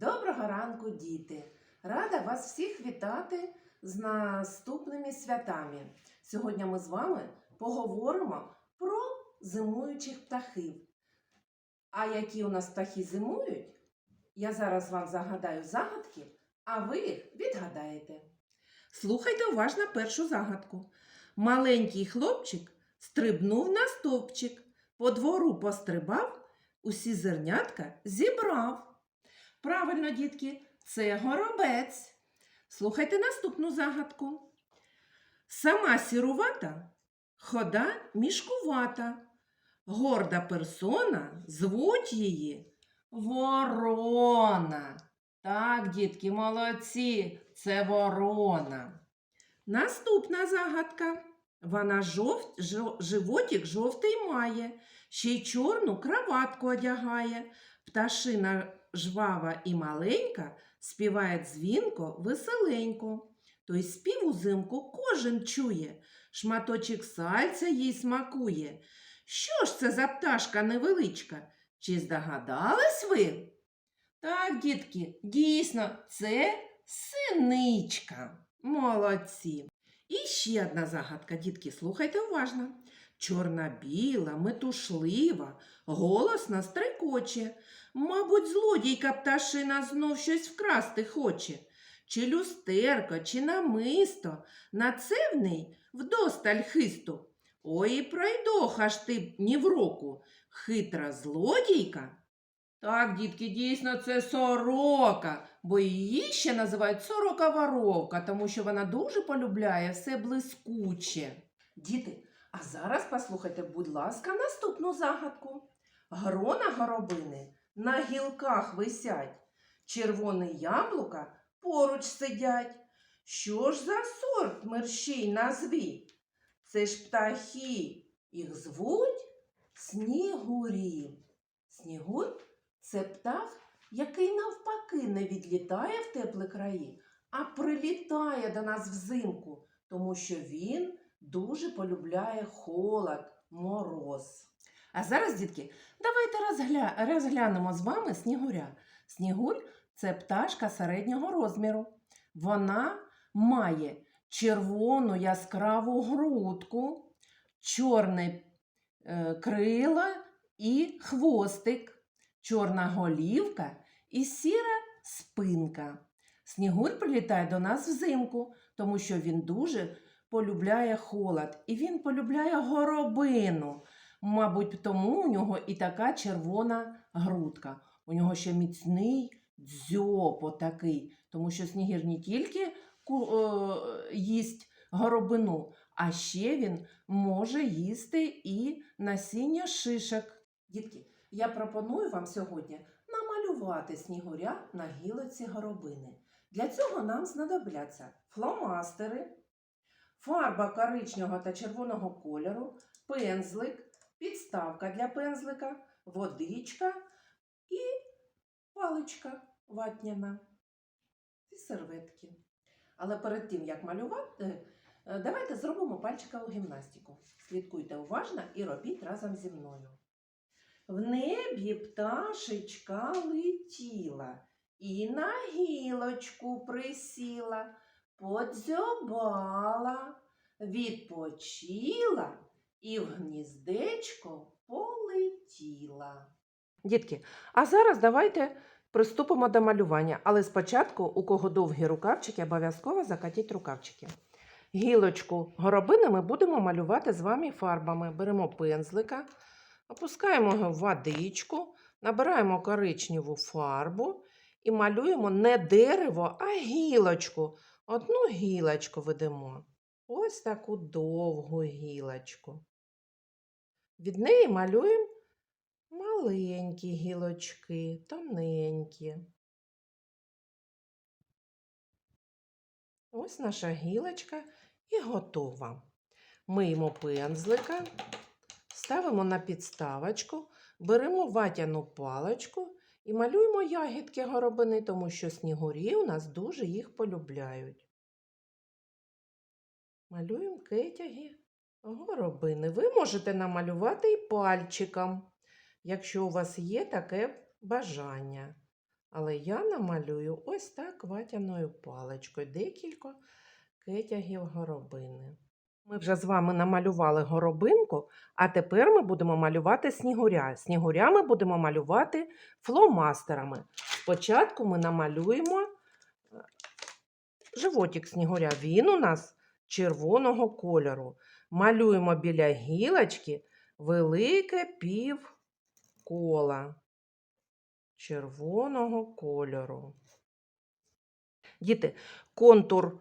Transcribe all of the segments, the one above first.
Доброго ранку, діти! Рада вас всіх вітати з наступними святами. Сьогодні ми з вами поговоримо про зимуючих птахів. А які у нас птахи зимують, я зараз вам загадаю загадки, а ви їх відгадаєте. Слухайте уважно першу загадку. Маленький хлопчик стрибнув на стовпчик, по двору пострибав, усі зернятка зібрав. Правильно, дітки, це горобець. Слухайте наступну загадку. Сама сірувата, хода мішкувата. Горда персона звуть її Ворона. Так, дітки, молодці, це ворона. Наступна загадка. Вона жовт, животик жовтий має, ще й чорну краватку одягає. Пташина жвава і маленька співає дзвінко, веселенько. Той спів узимку кожен чує, шматочок сальця їй смакує. Що ж це за пташка невеличка? Чи здогадались ви? Так, дітки, дійсно, це синичка. Молодці. І ще одна загадка, дітки, слухайте уважно. Чорна-біла, метушлива, голосно стрекоче. Мабуть, злодійка пташина знов щось вкрасти хоче. Чи люстерко, чи намисто, на це в ней вдосталь хисту. Ой, пройдоха ж ти ні в року, хитра злодійка. Так, дітки, дійсно, це сорока, бо її ще називають сорока воровка, тому що вона дуже полюбляє все блискуче. Діти, а зараз послухайте, будь ласка, наступну загадку. Грона горобини на гілках висять, червоне яблука поруч сидять. Що ж за сорт мерщій назвіть? Це ж птахи, їх звуть снігурі. Снігур це птах, який навпаки не відлітає в теплі краї, а прилітає до нас взимку, тому що він дуже полюбляє холод, мороз. А зараз, дітки, давайте розгля... розглянемо з вами снігуря. Снігурь це пташка середнього розміру. Вона має червону яскраву грудку, чорне е, крила і хвостик, чорна голівка і сіра спинка. Снігурь прилітає до нас взимку, тому що він дуже полюбляє холод і він полюбляє горобину. Мабуть, тому у нього і така червона грудка. У нього ще міцний дзьоб отакий, тому що снігір не тільки е, їсть горобину, а ще він може їсти і насіння шишок. Дітки, я пропоную вам сьогодні намалювати снігуря на гілоці горобини. Для цього нам знадобляться фломастери, фарба коричневого та червоного кольору, пензлик, підставка для пензлика, водичка і паличка ватняна і серветки. Але перед тим, як малювати, е, давайте зробимо пальчикову гімнастику. Слідкуйте уважно і робіть разом зі мною. В небі пташечка летіла і на гілочку присіла, подзьобала, відпочила і в гніздечко полетіла. Дітки, а зараз давайте приступимо до малювання. Але спочатку, у кого довгі рукавчики, обов'язково закатіть рукавчики. Гілочку горобини ми будемо малювати з вами фарбами. Беремо пензлика, опускаємо його в водичку, набираємо коричневу фарбу і малюємо не дерево, а гілочку. Одну гілочку ведемо. Ось таку довгу гілочку. Від неї малюємо маленькі гілочки, тоненькі. Ось наша гілочка і готова. Миємо пензлика, ставимо на підставочку, беремо ватяну паличку і малюємо ягідки горобини, тому що снігурі у нас дуже їх полюбляють. Малюємо кетяги горобини. Ви можете намалювати і пальчиком, якщо у вас є таке бажання. Але я намалюю ось так ватяною паличкою декілька кетягів горобини. Ми вже з вами намалювали горобинку, а тепер ми будемо малювати снігуря. Снігуря ми будемо малювати фломастерами. Спочатку ми намалюємо е, животик снігуря. Він у нас червоного кольору. Малюємо біля гілочки велике півкола червоного кольору. Діти, контур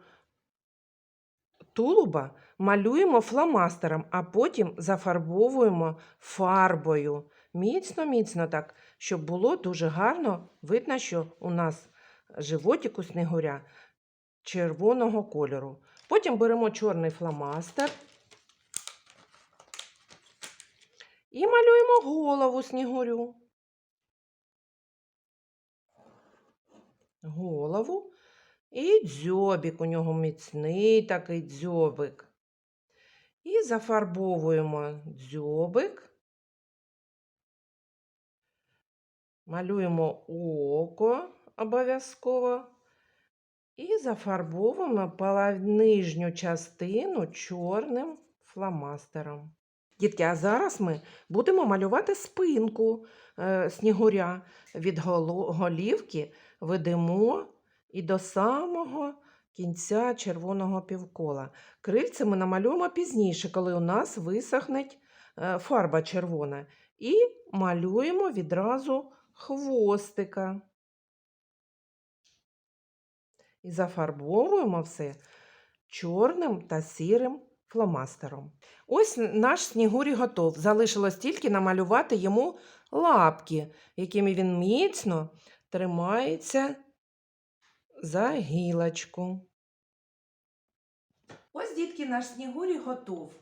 тулуба малюємо фломастером, а потім зафарбовуємо фарбою. Міцно-міцно так, щоб було дуже гарно видно, що у нас животик у снігуря червоного кольору. Потім беремо чорний фломастер і малюємо голову снігурю. Голову і дзьобик. У нього міцний такий дзьобик. І зафарбовуємо дзьобик. Малюємо око обов'язково. І зафарбовуємо нижню частину чорним фломастером. Дітки, а зараз ми будемо малювати спинку е, снігуря. Від голівки ведемо і до самого кінця червоного півкола. Крильце ми намалюємо пізніше, коли у нас висохне е, фарба червона. І малюємо відразу хвостика. І зафарбовуємо все чорним та сірим фломастером. Ось наш снігурі готов. Залишилось тільки намалювати йому лапки, якими він міцно тримається за гілочку. Ось, дітки, наш снігурі готов.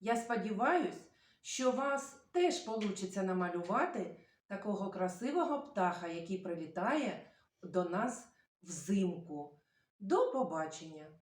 Я сподіваюсь, що вас теж вийде намалювати такого красивого птаха, який прилітає до нас взимку. До побачення!